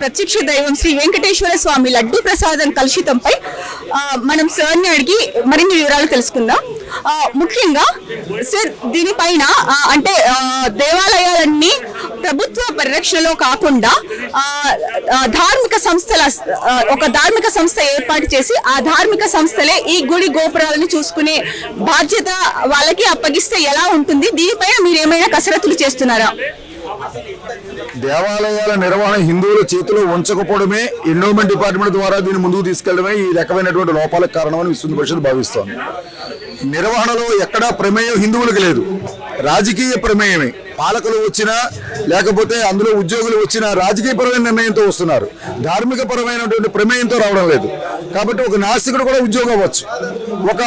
ప్రత్యక్ష దైవం శ్రీ వెంకటేశ్వర స్వామి లడ్డు ప్రసాదం కలుషితంపై మనం సార్ని అడిగి మరిన్ని వివరాలు తెలుసుకుందాం. ముఖ్యంగా సార్ దీనిపైన అంటే దేవాలయాలన్నీ ప్రభుత్వ పరిరక్షణలో కాకుండా ధార్మిక సంస్థల ఒక ధార్మిక సంస్థ ఏర్పాటు చేసి ఆ ధార్మిక సంస్థలే ఈ గుడి గోపురాలను చూసుకునే బాధ్యత వాళ్ళకి అప్పగిస్తే ఎలా ఉంటుంది? దీనిపైన మీరు ఏమైనా కసరత్తులు చేస్తున్నారా? దేవాలయాల నిర్వహణ హిందువుల చేతిలో ఉంచకపోవడమే ఎండోమెంట్ డిపార్ట్మెంట్ ద్వారా దీన్ని ముందుకు తీసుకెళ్ళడమే ఈ రకమైనటువంటి లోపాలకు కారణమని విశ్వ పరిషత్ భావిస్తోంది. నిర్వహణలో ఎక్కడా ప్రమేయం హిందువులకు లేదు. రాజకీయ ప్రమేయమే. పాలకులు వచ్చినా లేకపోతే అందులో ఉద్యోగులు వచ్చినా రాజకీయపరమైన నిర్ణయంతో వస్తున్నారు. ధార్మిక పరమైనటువంటి ప్రమేయంతో రావడం లేదు. కాబట్టి ఒక నాస్తికుడు కూడా ఉద్యోగం అవ్వచ్చు. ఒక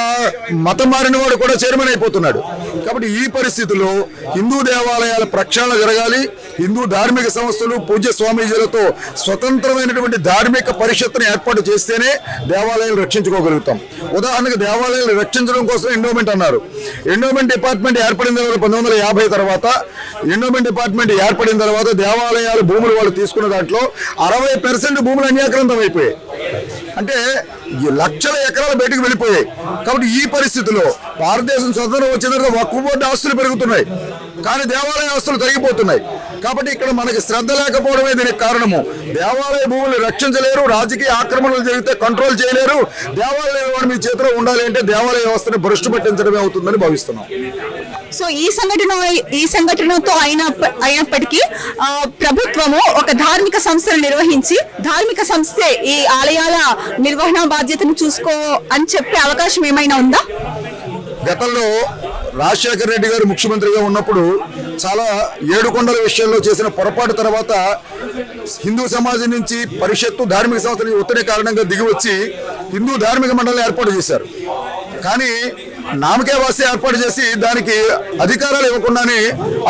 మతం మారిన వాడు కూడా చైర్మన్ అయిపోతున్నాడు. కాబట్టి ఈ పరిస్థితుల్లో హిందూ దేవాలయాల ప్రక్షాళన జరగాలి. హిందూ ధార్మిక సంస్థలు పూజ్య స్వామీజీలతో స్వతంత్రమైనటువంటి ధార్మిక పరిషత్తును ఏర్పాటు చేస్తేనే దేవాలయాలు రక్షించుకోగలుగుతాం. ఉదాహరణకు దేవాలయాలు రక్షించడం కోసం ఎండోమెంట్ అన్నారు. ఎండోమెంట్ డిపార్ట్మెంట్ ఏర్పడిన తర్వాత పంతొమ్మిది వందల యాభై తర్వాత ఎండోమెంట్ డిపార్ట్మెంట్ ఏర్పడిన తర్వాత దేవాలయాలు భూములు వాళ్ళు తీసుకున్న దాంట్లో అరవై పర్సెంట్ భూములు అన్యాక్రాంతం అయిపోయాయి. అంటే లక్షల ఎకరాలు బయటకు వెళ్ళిపోయాయి. కాబట్టి ఈ పరిస్థితిలో భారతదేశం స్వతంత్రం వచ్చిన తర్వాత వక్ఫ్ బోర్డు ఆస్తులు పెరుగుతున్నాయి. కానీ దేవాలయ ఆస్తులు తగ్గిపోతున్నాయి. కాబట్టి ఇక్కడ మనకి శ్రద్ధ లేకపోవడమే దీనికి కారణము. దేవాలయ భూములు రక్షించలేరు రాజకీయ ఆక్రమణలు జరిగితే కంట్రోల్ చేయలేరు. దేవాలయ నిర్వహణ మీ చేతిలో ఉండాలి అంటే దేవాలయ వ్యవస్థని భ్రష్టు పట్టించడమే అవుతుందని భావిస్తున్నాం. సో ఈ సంఘటన ఈ సంఘటనతో అయిన అయినప్పటికీ ప్రభుత్వము ఒక ధార్మిక సంస్థను నిర్వహించి ధార్మిక సంస్థే ఈ ఆలయాల నిర్వహణ బాధ్యతను చూసుకో అని చెప్పే అవకాశం ఏమైనా ఉందా? గతంలో రాజశేఖర రెడ్డి గారు ముఖ్యమంత్రిగా ఉన్నప్పుడు చాలా ఏడుకొండల విషయంలో చేసిన పొరపాటు తర్వాత హిందూ సమాజం నుంచి పరిషత్తు ధార్మిక సంస్థ ఒత్తిడి కారణంగా దిగివచ్చి హిందూ ధార్మిక మండలి ఏర్పాటు చేశారు. కానీ నామకే వాసి ఏర్పాటు చేసి దానికి అధికారాలు ఇవ్వకుండానే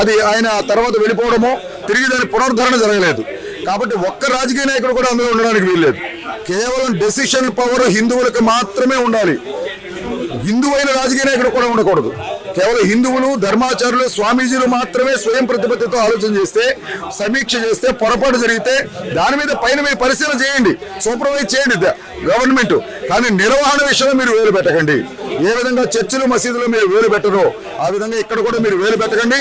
అది ఆయన తర్వాత వెళ్ళిపోవడము తిరిగి దాని పునరుద్ధరణ జరగలేదు. కాబట్టి ఒక్క రాజకీయ నాయకుడు కూడా అందులో ఉండడానికి వీల్లేదు. కేవలం డెసిషన్ పవర్ హిందువులకు మాత్రమే ఉండాలి. హిందువైన రాజకీయ నాయకుడు కూడా ఉండకూడదు. కేవలం హిందువులు ధర్మాచారులు స్వామీజీలు మాత్రమే స్వయం ప్రతిపత్తితో ఆలోచన చేస్తే సమీక్ష చేస్తే పొరపాటు జరిగితే దాని మీద పైన మీరు పరిశీలన చేయండి. సూపర్వైజ్ చేయండి గవర్నమెంట్ కానీ నిర్వహణ విషయంలో మీరు వేలు పెట్టకండి. ఏ విధంగా చర్చిలు మసీదులు మీరు వేలు పెట్టరో ఆ విధంగా ఇక్కడ కూడా మీరు వేలు పెట్టకండి.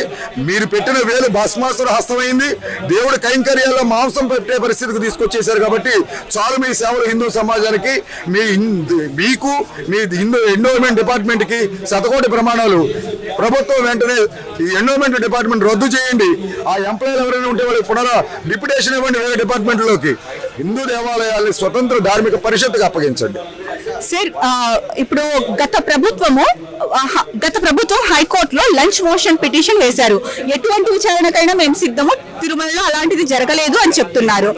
మీరు పెట్టిన వేలు భస్మాసుర హస్తమైంది. దేవుడి కైంకర్యాల్లో మాంసం పెట్టే పరిస్థితికి తీసుకొచ్చేశారు కాబట్టి చాలు మీ సేవలు హిందూ సమాజానికి మీ మీకు మీ హిందూ ఎండోమెంట్ డిపార్ట్మెంట్కి శతకోటి ప్రమాణాలు. ప్రభుత్వం వెంటనే ఈ ఎండోమెంట్ డిపార్ట్మెంట్ రద్దు చేయండి. ఆ ఎంప్లాయీలు ఎవరైనా ఉంటే వాళ్ళకి పునర డిప్యుటేషన్ ఇవ్వండి వేరే డిపార్ట్మెంట్లోకి హిందూ దేవాలయాల్ని స్వతంత్ర ధార్మిక పరిషత్తుకు అప్పగించండి. సార్ ఇప్పుడు గత ప్రభుత్వము గత ప్రభుత్వం హైకోర్టులో లంచ్ మోషన్ పిటిషన్ వేశారు. ఎటువంటి విచారణకైనా మేము సిద్ధము తిరుమలలో అలాంటిది జరగలేదు అని చెప్తున్నారు.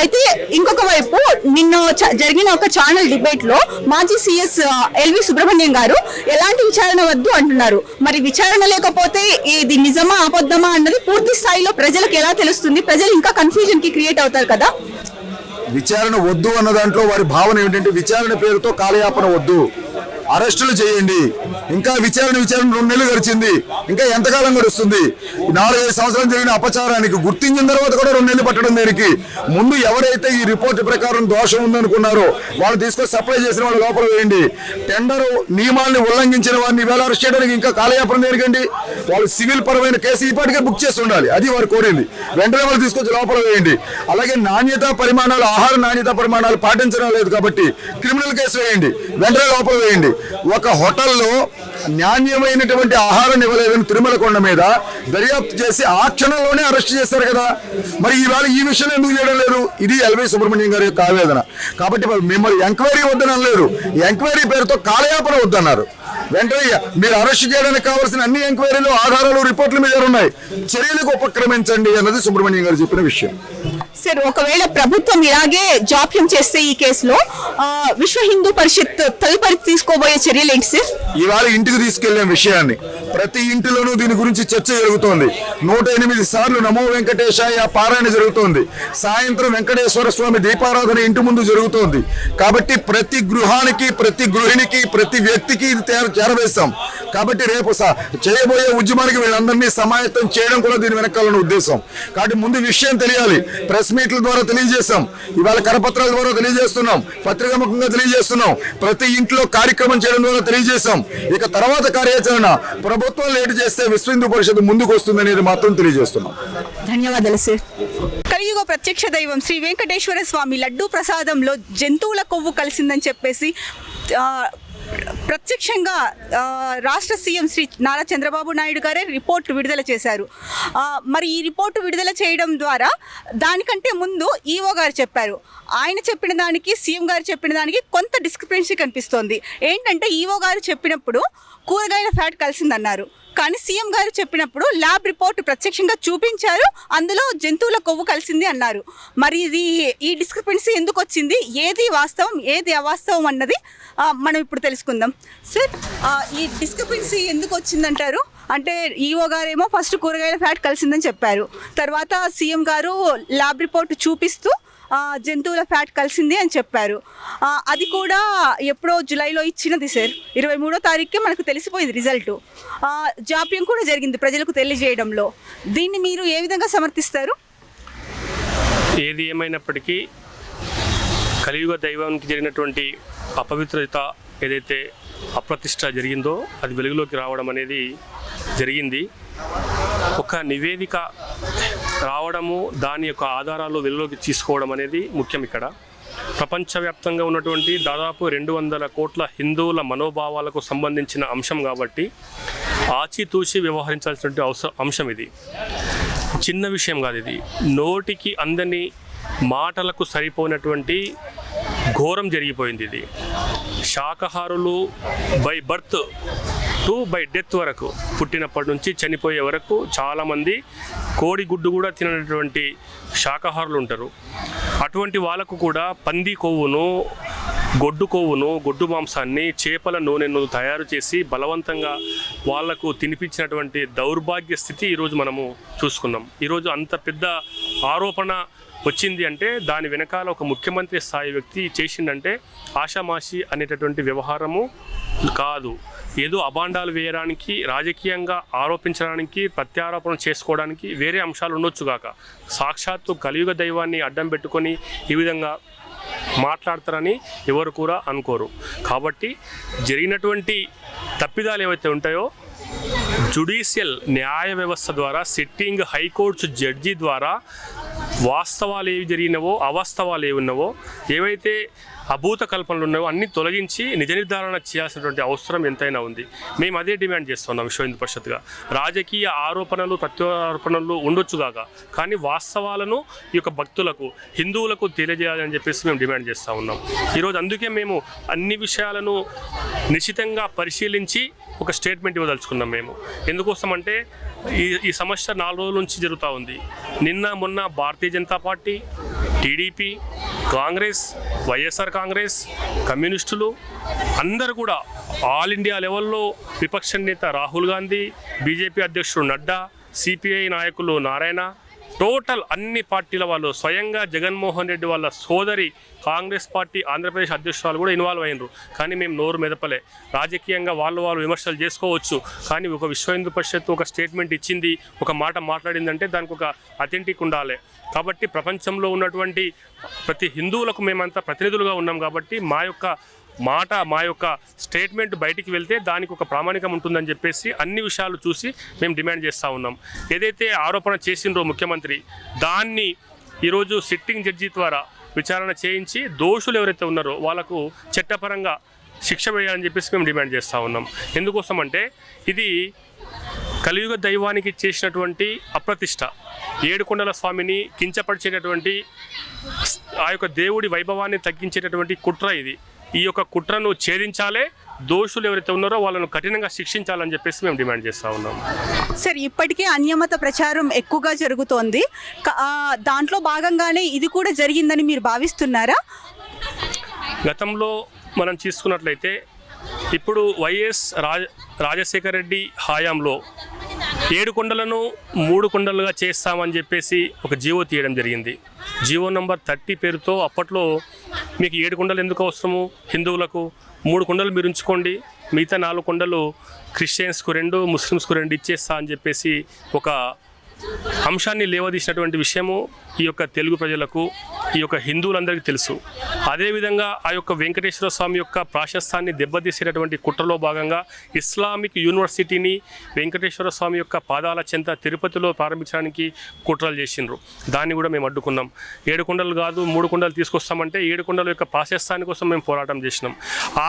అయితే ఇంకొక వైపు నిన్న జరిగిన ఒక ఛానల్ డిబేట్లో మాజీ సిఎస్ ఎల్వి సుబ్రహ్మణ్యం గారు ఎలాంటి విచారణ వద్దు అంటున్నారు. మరి విచారణ లేకపోతే ఇది నిజమా అబద్ధమా అన్నది పూర్తి స్థాయిలో ప్రజలకు ఎలా తెలుస్తుంది? ప్రజలు ఇంకా కన్ఫ్యూజన్కి క్రియేట్ అవుతారు కదా. విచారణ వద్దు అన్న దాంట్లో వారి భావన ఏంటంటే విచారణ పేరుతో కాలయాపన వద్దు. అరెస్టులు చేయండి. ఇంకా విచారణ విచారణ రెండు నెలలు గడిచింది. ఇంకా ఎంతకాలం గడుస్తుంది? నాలుగైదు సంవత్సరాలు జరిగిన అపచారానికి గుర్తించిన తర్వాత కూడా రెండు నెలలు పట్టడం దేనికి? ముందు ఎవరైతే ఈ రిపోర్ట్ ప్రకారం దోషం ఉందనుకున్నారో వాళ్ళు తీసుకొని సప్లై చేసిన వాళ్ళు లోపల వేయండి. టెండర్ నియమాల్ని ఉల్లంఘించిన వారిని వేల అరెస్ట్ చేయడానికి ఇంకా కాలయాపన జరిగండి వాళ్ళు సివిల్ పరమైన కేసు ఇప్పటికే బుక్ చేసి ఉండాలి. అది వారు కోరింది. వెంటనే వాళ్ళు తీసుకొచ్చి లోపల వేయండి. అలాగే నాణ్యత పరిమాణాలు ఆహార నాణ్యత పరిమాణాలు పాటించడం లేదు కాబట్టి క్రిమినల్ కేసు వేయండి. వెంటనే లోపల వేయండి. ఒక హోటల్లో నాణ్యమైనటువంటి ఆహారం ఇవ్వలేదని తిరుమల కొండ మీద దర్యాప్తు చేసి ఆ క్షణంలోనే అరెస్ట్ చేశారు కదా. మరి ఈవేళ ఈ విషయంలో ఎందుకు చేయడం లేదు? ఇది ఎల్వి సుబ్రహ్మణ్యం గారి యొక్క ఆవేదన. కాబట్టి మిమ్మల్ని ఎంక్వైరీ వద్దని లేరు ఎంక్వైరీ పేరుతో కాలయాపన వద్దన్నారు. వెంటనే మీరు అరెస్ట్ చేయడానికి కావాల్సిన అన్ని ఎంక్వైరీలు ఆధారాలు రిపోర్ట్లు మీద ఉన్నాయి. చర్యలకు ఉపక్రమించండి అన్నది సుబ్రహ్మణ్యం గారు చెప్పిన విషయం. సార్ ఒకవేళ ప్రభుత్వం ఇలాగే జాప్యం చేస్తే ఈ కేసులో విశ్వ హిందూ పరిషత్ తదుపరి తీసుకోబోయే చర్యలు ఏంటి సార్? ఇవాళ ఇంటికి తీసుకెళ్ళే విషయాన్ని ప్రతి ఇంటిలోనూ దీని గురించి చర్చ జరుగుతోంది. నూట ఎనిమిది సార్లు నమో వెంకటేశాయ పారాయణ జరుగుతోంది. సాయంత్రం వెంకటేశ్వర స్వామి దీపారాధన ఇంటి ముందు జరుగుతోంది. కాబట్టి ప్రతి గృహానికి ప్రతి గృహిణికి ప్రతి వ్యక్తికి ఇది చేరవేస్తాం కాబట్టి రేపు చేయబోయే ఉద్యమానికి వీళ్ళందరినీ సమాయత్తం చేయడం కూడా దీని వెనకాలన్న ఉద్దేశం. కాబట్టి ముందు విషయం తెలియాలి. ప్రెస్ మీట్ల ద్వారా తెలియజేశాం. ఇవాళ కరపత్రాల ద్వారా తెలియజేస్తున్నాం. పత్రికాముఖంగా తెలియజేస్తున్నాం. ప్రతి ఇంట్లో కార్యక్రమం చేయడం ద్వారా తెలియజేశాం. ఇక తర్వాత కార్యాచరణ ప్రభుత్వం లేటు చేస్తే విశ్వ హిందూ పరిషత్ ముందుకు వస్తుందనేది మాత్రం తెలియజేస్తున్నాం. ధన్యవాదాలు సార్ కలియుగ ప్రత్యక్ష దైవం శ్రీ వెంకటేశ్వర స్వామి లడ్డూ ప్రసాదంలో జంతువుల కొవ్వు కలిసిందని చెప్పేసి ఆ, ప్రత్యక్షంగా రాష్ట్ర సీఎం శ్రీ నారా చంద్రబాబు నాయుడు గారే రిపోర్ట్ విడుదల చేశారు. మరి ఈ రిపోర్టు విడుదల చేయడం ద్వారా దానికంటే ముందు ఈఓ గారు చెప్పారు. ఆయన చెప్పిన దానికి సీఎం గారు చెప్పిన దానికి కొంత డిస్క్రిపెన్సీ కనిపిస్తోంది. ఏంటంటే ఈఓ గారు చెప్పినప్పుడు కూరగాయల ఫ్యాట్ కలిసిందన్నారు. కానీ సీఎం గారు చెప్పినప్పుడు ల్యాబ్ రిపోర్ట్ ప్రత్యక్షంగా చూపించారు అందులో జంతువుల కొవ్వు కలిసింది అన్నారు. మరి ఇది ఈ డిస్క్రిపెన్సీ ఎందుకు వచ్చింది? ఏది వాస్తవం ఏది అవాస్తవం అన్నది మనం ఇప్పుడు తెలుసుకుందాం. సార్ ఈ డిస్క్రిపెన్సీ ఎందుకు వచ్చిందంటారు? అంటే ఈఓ గారేమో ఫస్ట్ కూరగాయల ఫ్యాట్ కలిసిందని చెప్పారు. తర్వాత సీఎం గారు ల్యాబ్ రిపోర్ట్ చూపిస్తూ జంతువుల ఫ్యాట్ కలిసింది అని చెప్పారు. అది కూడా ఎప్పుడో జూలైలో ఇచ్చినది సార్. ఇరవై మూడో తారీఖుకే మనకు తెలిసిపోయింది రిజల్ట్. జాప్యం కూడా జరిగింది ప్రజలకు తెలియజేయడంలో. దీన్ని మీరు ఏ విధంగా సమర్థిస్తారు? ఏది ఏమైనప్పటికీ కలియుగ దైవానికి జరిగినటువంటి అపవిత్రత ఏదైతే అప్రతిష్ట జరిగిందో అది వెలుగులోకి రావడం అనేది జరిగింది. ఒక నివేదిక రావడము దాని యొక్క ఆధారాలు వెలుగులోకి తీసుకోవడం అనేది ముఖ్యం ఇక్కడ. ప్రపంచవ్యాప్తంగా ఉన్నటువంటి దాదాపు రెండు వందల కోట్ల హిందువుల మనోభావాలకు సంబంధించిన అంశం కాబట్టి ఆచితూచి వ్యవహరించాల్సినటువంటి అవసరం అంశం ఇది. చిన్న విషయం కాదు ఇది. నోటికి అందని మాటలకు సరిపోయినటువంటి ఘోరం జరిగిపోయింది ఇది. శాకాహారులు by birth to by death వరకు పుట్టినప్పటి నుంచి చనిపోయే వరకు చాలామంది కోడిగుడ్డు కూడా తినటువంటి శాకాహారులు ఉంటారు. అటువంటి వాళ్ళకు కూడా పంది కొవ్వును గొడ్డు కొవ్వును గొడ్డు మాంసాన్ని చేపల నూనెను తయారు చేసి బలవంతంగా వాళ్ళకు తినిపించినటువంటి దౌర్భాగ్య స్థితి ఈరోజు మనము చూసుకున్నాం. ఈరోజు అంత పెద్ద ఆరోపణ వచ్చింది అంటే దాని వెనకాల ఒక ముఖ్యమంత్రి స్థాయి వ్యక్తి చేసిందంటే ఆషామాషి అనేటటువంటి వ్యవహారము కాదు. ఏదో అబాండాలు వేయడానికి రాజకీయంగా ఆరోపించడానికి ప్రత్యారోపణ చేసుకోవడానికి వేరే అంశాలు ఉండొచ్చు కాక సాక్షాత్తు కలియుగ దైవాన్ని అడ్డం పెట్టుకొని ఈ విధంగా మాట్లాడతారని ఎవరు కూడా అనుకోరు. కాబట్టి జరిగినటువంటి తప్పిదాలు ఏవైతే ఉంటాయో జుడిషియల్ న్యాయ వ్యవస్థ ద్వారా సిట్టింగ్ హైకోర్టు జడ్జి ద్వారా వాస్తవాలు ఏవి జరిగినవో అవాస్తవాలు ఏవి ఉన్నవో ఏవైతే అభూత కల్పనలు ఉన్నాయో అన్ని తొలగించి నిజ నిర్ధారణ చేయాల్సినటువంటి అవసరం ఎంతైనా ఉంది. మేము అదే డిమాండ్ చేస్తున్నాం విశ్వ హిందూ పరిషత్గా రాజకీయ ఆరోపణలు ప్రత్యారోపణలు ఉండొచ్చుగాక కానీ వాస్తవాలను ఈ యొక్క భక్తులకు హిందువులకు తెలియజేయాలని చెప్పేసి మేము డిమాండ్ చేస్తూ ఉన్నాం. ఈరోజు అందుకే మేము అన్ని విషయాలను నిశ్చితంగా పరిశీలించి ఒక స్టేట్మెంట్ ఇవ్వదలుచుకున్నాం మేము. ఎందుకోసం అంటే ఈ ఈ సమస్య నాలుగు రోజుల నుంచి జరుగుతూ ఉంది. నిన్న మొన్న Bharatiya Janata party TDP Congress YSR Congress కమ్యూనిస్టులు అందరూ కూడా ఆల్ ఇండియా లెవెల్లో విపక్ష నేత రాహుల్ గాంధీ బీజేపీ అధ్యక్షుడు నడ్డా సిపిఐ నాయకులు నారాయణ టోటల్ అన్ని పార్టీల వాళ్ళు స్వయంగా జగన్మోహన్ రెడ్డి వాళ్ళ సోదరి కాంగ్రెస్ పార్టీ ఆంధ్రప్రదేశ్ అధ్యక్షురాలు కూడా ఇన్వాల్వ్ అయినరు. కానీ మేము నోరు మెదపలే. రాజకీయంగా వాళ్ళు వాళ్ళు విమర్శలు చేసుకోవచ్చు. కానీ ఒక విశ్వ హిందూ పరిషత్ ఒక స్టేట్మెంట్ ఇచ్చింది ఒక మాట మాట్లాడిందంటే దానికి ఒక అథెంటిక్ ఉండాలి. కాబట్టి ప్రపంచంలో ఉన్నటువంటి ప్రతి హిందువులకు మేమంతా ప్రతినిధులుగా ఉన్నాం కాబట్టి మా యొక్క మాట మా యొక్క స్టేట్మెంట్ బయటికి వెళ్తే దానికి ఒక ప్రామాణికం ఉంటుందని చెప్పేసి అన్ని విషయాలు చూసి మేము డిమాండ్ చేస్తూ ఉన్నాం. ఏదైతే ఆరోపణ చేసిండ్రో ముఖ్యమంత్రి దాన్ని ఈరోజు సిట్టింగ్ జడ్జి ద్వారా విచారణ చేయించి దోషులు ఎవరైతే ఉన్నారో వాళ్ళకు చట్టపరంగా శిక్ష వేయాలని చెప్పేసి మేము డిమాండ్ చేస్తూ ఉన్నాం. ఎందుకోసం అంటే ఇది కలియుగ దైవానికి చేసినటువంటి అప్రతిష్ట. ఏడుకొండల స్వామిని కించపరిచేటటువంటి ఆ యొక్క దేవుడి వైభవాన్ని తగ్గించేటటువంటి కుట్ర ఇది. ఈ యొక్క కుట్రను ఛేదించాలే దోషులు ఎవరైతే ఉన్నారో వాళ్ళను కఠినంగా శిక్షించాలని చెప్పేసి మేము డిమాండ్ చేస్తూ ఉన్నాం. సార్ ఇప్పటికే అన్యమత ప్రచారం ఎక్కువగా జరుగుతోంది. దాంట్లో భాగంగానే ఇది కూడా జరిగిందని మీరు భావిస్తున్నారా? గతంలో మనం తీసుకున్నట్లయితే ఇప్పుడు వైఎస్ రాజ రాజశేఖర రెడ్డి హయాంలో ఏడు కుండలను మూడు కుండలుగా చేస్తామని చెప్పేసి ఒక జీవో తీయడం జరిగింది. జీవో నంబర్ థర్టీ పేరుతో అప్పట్లో మీకు ఏడు కుండలు ఎందుకు అవసరము? హిందువులకు మూడు కుండలు మీరు ఉంచుకోండి మిగతా నాలుగు కొండలు క్రిస్టియన్స్కు రెండు ముస్లిమ్స్కు రెండు ఇచ్చేస్తా అని చెప్పేసి ఒక అంశాన్ని లేవదీసినటువంటి విషయము ఈ యొక్క తెలుగు ప్రజలకు ఈ యొక్క హిందువులందరికీ తెలుసు. అదేవిధంగా ఆ యొక్క వెంకటేశ్వర స్వామి యొక్క ప్రాశస్తాన్ని దెబ్బతీసేటటువంటి కుట్రలో భాగంగా ఇస్లామిక్ యూనివర్సిటీని వెంకటేశ్వర స్వామి యొక్క పాదాల చెంత తిరుపతిలో ప్రారంభించడానికి కుట్రలు చేసిండ్రు. దాన్ని కూడా మేము అడ్డుకున్నాం. ఏడు కొండలు కాదు మూడు కొండలు తీసుకొస్తామంటే ఏడు కొండల యొక్క ప్రాశస్తాన్ని కోసం మేము పోరాటం చేసినాం.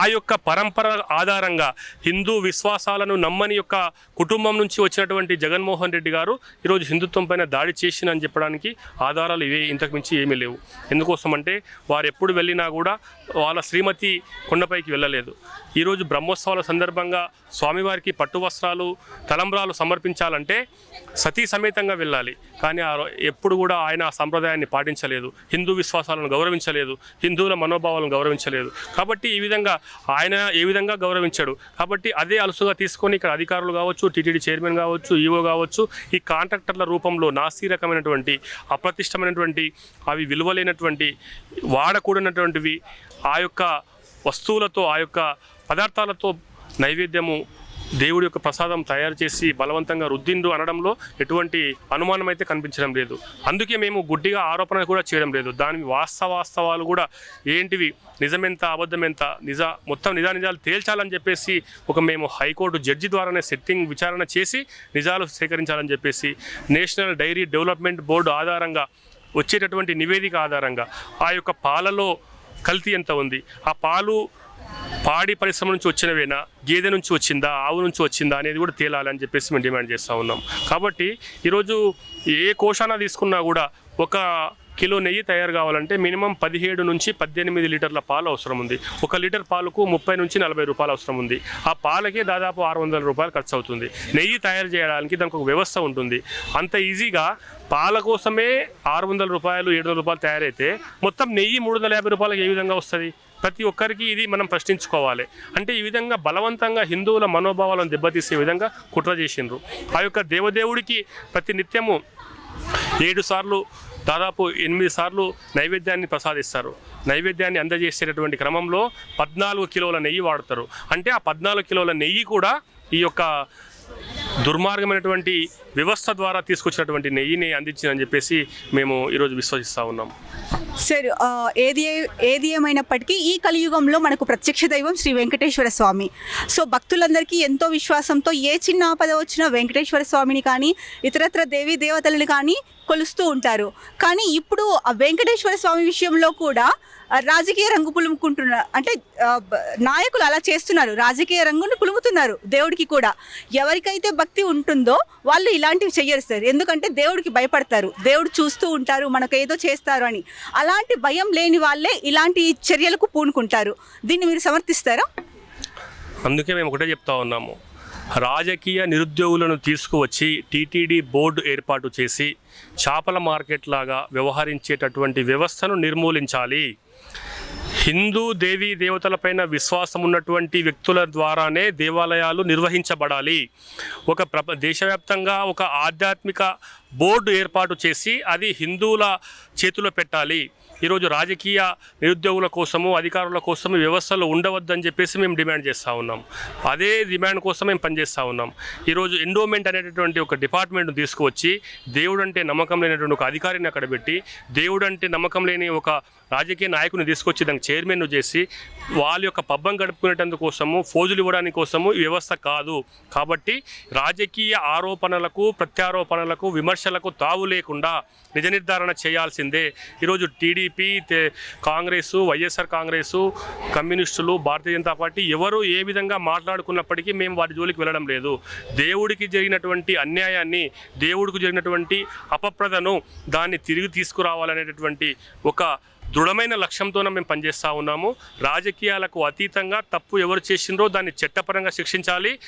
ఆ యొక్క పరంపర ఆధారంగా హిందూ విశ్వాసాలను నమ్మని యొక్క కుటుంబం నుంచి వచ్చినటువంటి జగన్మోహన్ రెడ్డి గారు ఈరోజు హిందుత్వం పైన దాడి చేసిన అని చెప్పడానికి ఆధారాలు ఇవే ఇంతకు మించి ఏమీ లేవు. ఎందుకోసం అంటే వారు ఎప్పుడు వెళ్ళినా కూడా వాళ్ళ శ్రీమతి కొండపైకి వెళ్ళలేదు. ఈరోజు బ్రహ్మోత్సవాల సందర్భంగా స్వామివారికి పట్టు వస్త్రాలు తలంబ్రాలు సమర్పించాలంటే సతీ సమేతంగా వెళ్ళాలి. కానీ ఆ ఎప్పుడు కూడా ఆయన ఆ సంప్రదాయాన్ని పాటించలేదు. హిందూ విశ్వాసాలను గౌరవించలేదు. హిందువుల మనోభావాలను గౌరవించలేదు. కాబట్టి ఈ విధంగా ఆయన ఏ విధంగా గౌరవించాడు? కాబట్టి అదే అలుసుగా తీసుకొని ఇక్కడ అధికారులు కావచ్చు టీటీడీ చైర్మన్ కావచ్చు ఈవో కావచ్చు ఈ కాంట్రాక్టర్ల రూపంలో నాసీ రకమైనటువంటి అప్రతిష్టమైనటువంటి అవి విలువలేనటువంటి వాడకూడనటువంటివి ఆ యొక్క వస్తువులతో ఆ యొక్క పదార్థాలతో నైవేద్యము దేవుడి యొక్క ప్రసాదం తయారు చేసి బలవంతంగా రుద్దిండు అనడంలో ఎటువంటి అనుమానం అయితే కనిపించడం లేదు. అందుకే మేము గుడ్డిగా ఆరోపణ కూడా చేయడం లేదు. దాని వాస్తవాస్తవాలు కూడా ఏంటివి? నిజమెంత అబద్ధమెంత? నిజ మొత్తం నిజా నిజాలు తేల్చాలని చెప్పేసి ఒక మేము హైకోర్టు జడ్జి ద్వారానే సెట్టింగ్ విచారణ చేసి నిజాలు సేకరించాలని చెప్పేసి నేషనల్ డైరీ డెవలప్మెంట్ బోర్డు ఆధారంగా వచ్చేటటువంటి నివేదిక ఆధారంగా ఆ యొక్క పాలలో కల్తీ ఎంత ఉంది. ఆ పాలు పాడి పరిశ్రమ నుంచి వచ్చినవేనా? గేదె నుంచి వచ్చిందా? ఆవు నుంచి వచ్చిందా? అనేది కూడా తేలాలని చెప్పేసి మేము డిమాండ్ చేస్తూ ఉన్నాం. కాబట్టి ఈరోజు ఏ కోశాన తీసుకున్నా కూడా ఒక కిలో నెయ్యి తయారు కావాలంటే మినిమం పదిహేడు నుంచి పద్దెనిమిది లీటర్ల పాలు అవసరం ఉంది. ఒక లీటర్ పాలకు ముప్పై నుంచి నలభై రూపాయలు అవసరం ఉంది. ఆ పాలకే దాదాపు ఆరు వందల రూపాయలు ఖర్చు అవుతుంది. నెయ్యి తయారు చేయడానికి దానికి ఒక వ్యవస్థ ఉంటుంది. అంత ఈజీగా పాల కోసమే ఆరు వందల రూపాయలు ఏడు వందల రూపాయలు తయారైతే మొత్తం నెయ్యి మూడు వందల యాభై రూపాయలకు ఏ విధంగా వస్తుంది? ప్రతి ఒక్కరికి ఇది మనం ప్రశ్నించుకోవాలి. అంటే ఈ విధంగా బలవంతంగా హిందువుల మనోభావాలను దెబ్బతీసే విధంగా కుట్ర చేసిండ్రు. ఆ యొక్క దేవదేవుడికి ప్రతి నిత్యము ఏడు సార్లు దాదాపు ఎనిమిది సార్లు నైవేద్యాన్ని ప్రసాదిస్తారు. నైవేద్యాన్ని అందజేసేటటువంటి క్రమంలో పద్నాలుగు కిలోల నెయ్యి వాడతారు. అంటే ఆ పద్నాలుగు కిలోల నెయ్యి కూడా ఈ యొక్క దుర్మార్గమైనటువంటి వ్యవస్థ ద్వారా తీసుకొచ్చినటువంటి నెయ్యిని అందించిందని చెప్పేసి మేము ఈరోజు విశ్వసిస్తూ ఉన్నాం. సార్ ఏది ఏది ఏమైనప్పటికీ ఈ కలియుగంలో మనకు ప్రత్యక్ష దైవం శ్రీ వెంకటేశ్వర స్వామి. సో భక్తులందరికీ ఎంతో విశ్వాసంతో ఏ చిన్న ఆపద వచ్చినా వెంకటేశ్వర స్వామిని కానీ ఇతరత్ర దేవీ దేవతలను కానీ కొలుస్తూ ఉంటారు. కానీ ఇప్పుడు ఆ వెంకటేశ్వర స్వామి విషయంలో కూడా రాజకీయ రంగు పులుముకుంటున్నారు అంటే నాయకులు అలా చేస్తున్నారు. రాజకీయ రంగును పులుముతున్నారు దేవుడికి కూడా. ఎవరికైతే భక్తి ఉంటుందో వాళ్ళు ఇలాంటివి చెయ్యరు సార్. ఎందుకంటే దేవుడికి భయపడతారు. దేవుడు చూస్తూ ఉంటారు మనకు ఏదో చేస్తారు అని. అలాంటి భయం లేని వాళ్ళే ఇలాంటి చర్యలకు పూనుకుంటారు. దీన్ని మీరు సమర్థిస్తారా? అందుకే మేము ఒకటే చెప్తా ఉన్నాము. రాజకీయ నిరుద్యోగులను తీసుకువచ్చి టీటీడీ బోర్డు ఏర్పాటు చేసి చేపల మార్కెట్ లాగా వ్యవహరించేటటువంటి వ్యవస్థను నిర్మూలించాలి. హిందూ దేవీ దేవతలపైన విశ్వాసం ఉన్నటువంటి వ్యక్తుల ద్వారానే దేవాలయాలు నిర్వహించబడాలి. ఒక ప్రప దేశవ్యాప్తంగా ఒక ఆధ్యాత్మిక బోర్డు ఏర్పాటు చేసి అది హిందువుల చేతిలో పెట్టాలి. ఈరోజు రాజకీయ నిరుద్యోగుల కోసము అధికారుల కోసము వ్యవస్థలు ఉండవద్దని చెప్పేసి మేము డిమాండ్ చేస్తూ ఉన్నాం. అదే డిమాండ్ కోసం మేము పనిచేస్తూ ఉన్నాం. ఈరోజు ఎండోమెంట్ అనేటటువంటి ఒక డిపార్ట్మెంట్ను తీసుకువచ్చి దేవుడు అంటే నమ్మకం లేనటువంటి ఒక అధికారిని అక్కడ పెట్టి దేవుడు అంటే నమ్మకం లేని ఒక రాజకీయ నాయకుని తీసుకొచ్చి దానికి చైర్మన్ను చేసి వాళ్ళ యొక్క పబ్బం గడుపుకునేటందుకోసము ఫోజులు ఇవ్వడానికి కోసము వ్యవస్థ కాదు. కాబట్టి రాజకీయ ఆరోపణలకు ప్రత్యారోపణలకు విమర్శలకు తావు లేకుండా నిజ నిర్ధారణ చేయాల్సిందే. ఈరోజు టీడీపీ కాంగ్రెసు వైఎస్ఆర్ కాంగ్రెసు కమ్యూనిస్టులు భారతీయ జనతా పార్టీ ఎవరు ఏ విధంగా మాట్లాడుకున్నప్పటికీ మేము వారి జోలికి వెళ్ళడం లేదు. దేవుడికి జరిగినటువంటి అన్యాయాన్ని దేవుడికి జరిగినటువంటి అపప్రదను దాన్ని తిరిగి తీసుకురావాలనేటటువంటి ఒక దృఢమైన లక్ష్యంతోనే మేము పనిచేస్తూ ఉన్నాము. రాజకీయాలకు అతీతంగా తప్పు ఎవరు చేసిండ్రో దాన్ని చట్టపరంగా శిక్షించాలి.